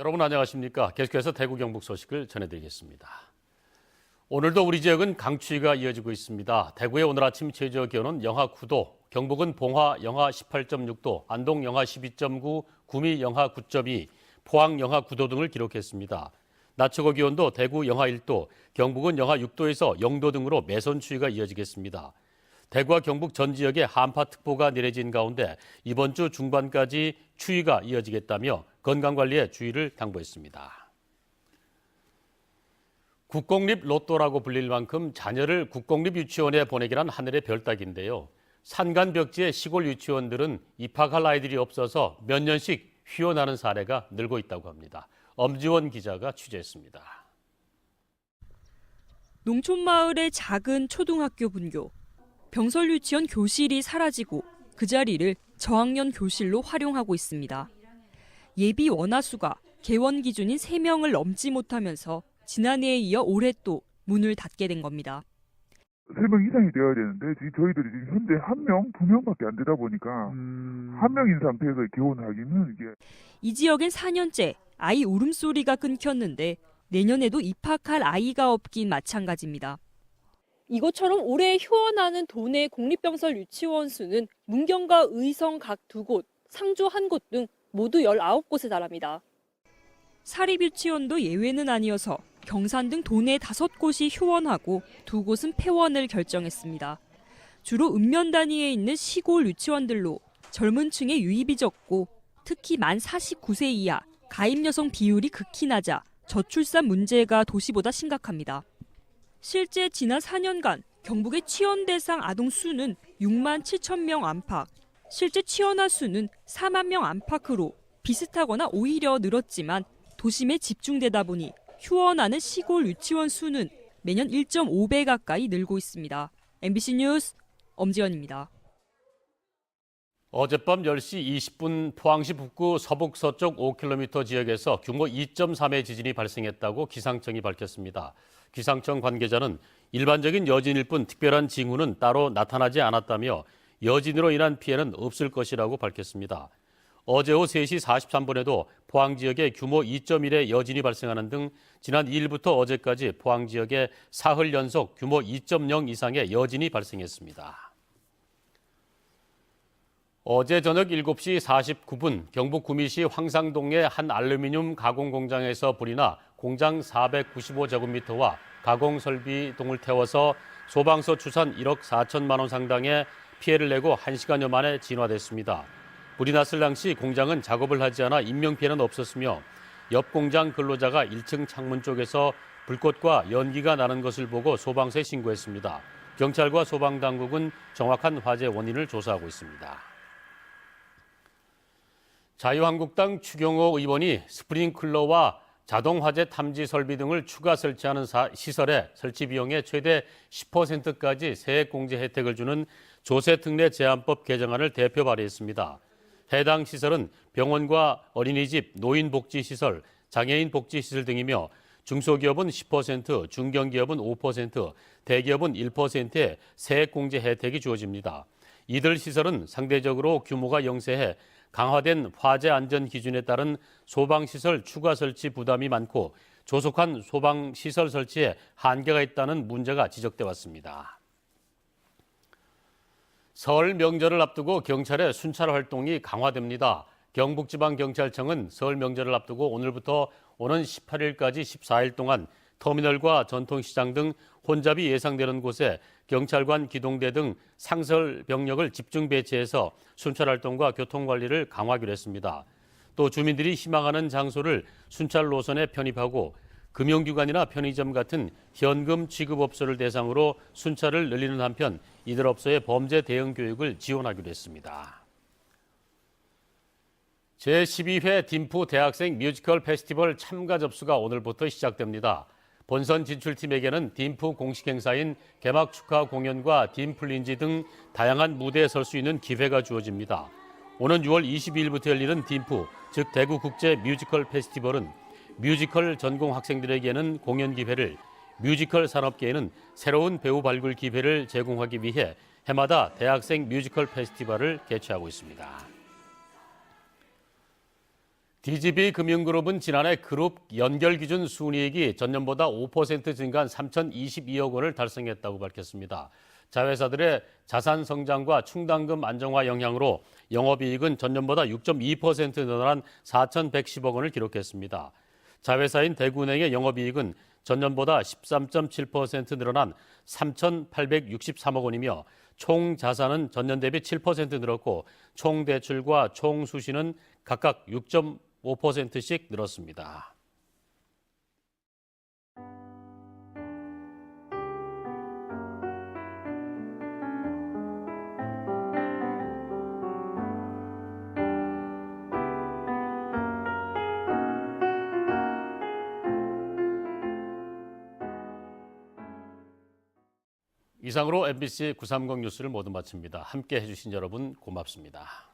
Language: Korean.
여러분 안녕하십니까? 계속해서 대구 경북 소식을 전해드리겠습니다. 오늘도 우리 지역은 강추위가 이어지고 있습니다. 대구의 오늘 아침 최저 기온은 영하 9도, 경북은 봉화 영하 18.6도, 안동 영하 12.9, 구미 영하 9.2, 포항 영하 9도 등을 기록했습니다. 낮 최고 기온도 대구 영하 1도, 경북은 영하 6도에서 0도 등으로 매선 추위가 이어지겠습니다. 대구와 경북 전 지역에 한파특보가 내려진 가운데 이번 주 중반까지 추위가 이어지겠다며 건강관리에 주의를 당부했습니다. 국공립 로또라고 불릴 만큼 자녀를 국공립 유치원에 보내기란 하늘의 별따기인데요. 산간 벽지의 시골 유치원들은 입학할 아이들이 없어서 몇 년씩 휘어나는 사례가 늘고 있다고 합니다. 엄지원 기자가 취재했습니다. 농촌 마을의 작은 초등학교 분교. 병설 유치원 교실이 사라지고 그 자리를 저학년 교실로 활용하고 있습니다. 예비 원화수가 개원 기준인 3명을 넘지 못하면서 지난해에 이어 올해 또 문을 닫게 된 겁니다. 세명 이상이 되어야 되는데 지금 저희들이 지금 현재 한 명, 두 명밖에 안 되다 보니까 한 명인 상태에서 개원하기는 이게 이 지역엔 4년째 아이 울음소리가 끊겼는데 내년에도 입학할 아이가 없긴 마찬가지입니다. 이것처럼 올해 휴원하는 도내 공립병설 유치원 수는 문경과 의성 각 두 곳, 상주 한 곳 등 모두 19곳에 달합니다. 사립유치원도 예외는 아니어서 경산 등 도내 다섯 곳이 휴원하고 두 곳은 폐원을 결정했습니다. 주로 읍면 단위에 있는 시골 유치원들로 젊은 층의 유입이 적고 특히 만 49세 이하 가입 여성 비율이 극히 낮아 저출산 문제가 도시보다 심각합니다. 실제 지난 4년간 경북의 취원 대상 아동 수는 6만 7천 명 안팎, 실제 취원화 수는 4만 명 안팎으로 비슷하거나 오히려 늘었지만 도심에 집중되다 보니 휴원하는 시골 유치원 수는 매년 1.5배 가까이 늘고 있습니다. MBC 뉴스 엄지연입니다. 어젯밤 10시 20분 포항시 북구 서북 서쪽 5km 지역에서 규모 2.3의 지진이 발생했다고 기상청이 밝혔습니다. 기상청 관계자는 일반적인 여진일 뿐 특별한 징후는 따로 나타나지 않았다며 여진으로 인한 피해는 없을 것이라고 밝혔습니다. 어제 오후 3시 43분에도 포항 지역에 규모 2.1의 여진이 발생하는 등 지난 2일부터 어제까지 포항 지역에 사흘 연속 규모 2.0 이상의 여진이 발생했습니다. 어제 저녁 7시 49분 경북 구미시 황상동의 한 알루미늄 가공 공장에서 불이 나 공장 495제곱미터와 가공 설비동을 태워서 소방서 추산 1억 4천만 원 상당의 피해를 내고 1시간여 만에 진화됐습니다. 불이 났을 당시 공장은 작업을 하지 않아 인명피해는 없었으며 옆 공장 근로자가 1층 창문 쪽에서 불꽃과 연기가 나는 것을 보고 소방서에 신고했습니다. 경찰과 소방당국은 정확한 화재 원인을 조사하고 있습니다. 자유한국당 추경호 의원이 스프링클러와 자동 화재 탐지 설비 등을 추가 설치하는 사- 시설에 설치 비용의 최대 10%까지 세액 공제 혜택을 주는 조세특례 제한법 개정안을 대표 발의했습니다. 해당 시설은 병원과 어린이집, 노인복지시설, 장애인 복지시설 등이며 중소기업은 10%, 중견기업은 5%, 대기업은 1%의 세액 공제 혜택이 주어집니다. 이들 시설은 상대적으로 규모가 영세해 강화된 화재 안전 기준에 따른 소방시설 추가 설치 부담이 많고 조속한 소방시설 설치에 한계가 있다는 문제가 지적돼 왔습니다. 설 명절을 앞두고 경찰의 순찰 활동이 강화됩니다. 경북지방경찰청은 설 명절을 앞두고 오늘부터 오는 18일까지 14일 동안 터미널과 전통시장 등 혼잡이 예상되는 곳에 경찰관 기동대 등 상설 병력을 집중 배치해서 순찰 활동과 교통 관리를 강화하기로 했습니다. 또 주민들이 희망하는 장소를 순찰 노선에 편입하고 금융기관이나 편의점 같은 현금 취급업소를 대상으로 순찰을 늘리는 한편 이들 업소의 범죄 대응 교육을 지원하기로 했습니다. 제12회 딤프 대학생 뮤지컬 페스티벌 참가 접수가 오늘부터 시작됩니다. 본선 진출팀에게는 딤프 공식 행사인 개막 축하 공연과 딤플린지 등 다양한 무대에 설 수 있는 기회가 주어집니다. 오는 6월 22일부터 열리는 딤프, 즉 대구 국제 뮤지컬 페스티벌은 뮤지컬 전공 학생들에게는 공연 기회를, 뮤지컬 산업계에는 새로운 배우 발굴 기회를 제공하기 위해 해마다 대학생 뮤지컬 페스티벌을 개최하고 있습니다. DGB 금융그룹은 지난해 그룹 연결 기준 순이익이 전년보다 5% 증가한 3,022억 원을 달성했다고 밝혔습니다. 자회사들의 자산 성장과 충당금 안정화 영향으로 영업이익은 전년보다 6.2% 늘어난 4,110억 원을 기록했습니다. 자회사인 대구은행의 영업이익은 전년보다 13.7% 늘어난 3,863억 원이며 총 자산은 전년 대비 7% 늘었고 총 대출과 총 수신은 각각 6.5%씩 늘었습니다. 이상으로 MBC 930 뉴스를 모두 마칩니다. 함께 해주신 여러분 고맙습니다.